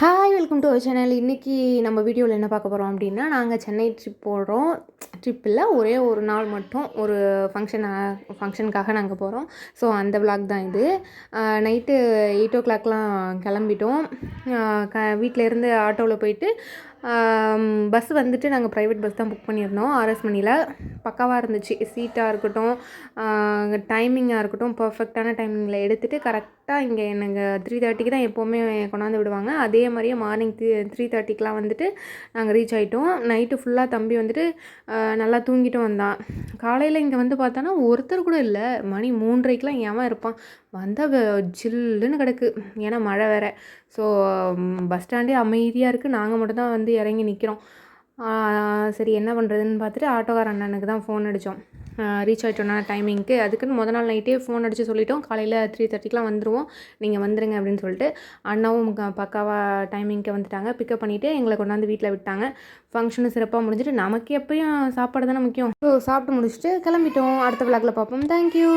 Hi welcome to our channel இன்றைக்கி நம்ம வீடியோவில் என்ன பார்க்க போகிறோம் அப்படின்னா நாங்கள் சென்னை ட்ரிப் போடுறோம் ட்ரிப் இல்லை ஒரே ஒரு நாள் மட்டும் ஒரு ஃபங்க்ஷன் ஃபங்க்ஷனுக்காக நாங்கள் போகிறோம் ஸோ அந்த விளாக் தான் இது. நைட்டு எயிட் ஓ கிளாக்லாம் கிளம்பிட்டோம். க வீட்டிலேருந்து ஆட்டோவில் போயிட்டு பஸ் வந்துட்டு நாங்கள் ப்ரைவேட் பஸ் தான் புக் பண்ணியிருந்தோம். ஆர்எஸ் மணியில் பக்காவாக இருந்துச்சு. சீட்டாக இருக்கட்டும் டைமிங்காக இருக்கட்டும் பர்ஃபெக்டான டைமிங்கில் எடுத்துகிட்டு கரெக்டாக இங்கே எனக்கு த்ரீ தேர்ட்டிக்கு தான் எப்போவுமே கொண்டாந்து விடுவாங்க. அதே மாதிரியே மார்னிங் த்ரீ த்ரீ தேர்ட்டிக்கெலாம் வந்துட்டு நாங்கள் ரீச் ஆகிட்டோம் நைட்டு ஃபுல்லாக தம்பி வந்துட்டு நல்லா தூங்கிட்டு வந்தான். காலையில் இங்கே வந்து பார்த்தோன்னா ஒருத்தர் கூட இல்லை. மணி மூன்றரைக்கெலாம் ஏமா இருப்பான். வந்தால் ஜில்லுன்னு கிடக்கு. ஏன்னா மழை வேற. ஸோ பஸ் ஸ்டாண்டே அமைதியாக இருக்குது நாங்கள் மட்டும்தான் வந்து இறங்கி நிற்கிறோம் சரி என்ன பண்ணுறதுன்னு பார்த்துட்டு ஆட்டோக்கார அண்ணனுக்கு தான் ஃபோன் அடித்தோம் ரீச் ஆகிட்டோன்னா டைமிங்க்கு அதுக்குன்னு முத நாள் நைட்டே ஃபோன் அடித்து சொல்லிட்டோம். காலையில் த்ரீ தேர்ட்டிக்கெலாம் வந்துடுவோம் நீங்கள் வந்துடுங்க அப்படின்னு சொல்லிட்டு அண்ணாவும் பக்காவாக டைமிங்க்கு வந்துட்டாங்க. பிக்கப் பண்ணிவிட்டு எங்களை கொண்டாந்து வீட்டில் விட்டாங்க. ஃபங்க்ஷனும் சிறப்பாக முடிஞ்சுட்டு நமக்கு எப்பயும் சாப்பாடு தானே முக்கியம். ஸோ சாப்பிட்டு முடிச்சுட்டு கிளம்பிட்டோம். அடுத்த விளாக்கில் பார்ப்போம். தேங்க்யூ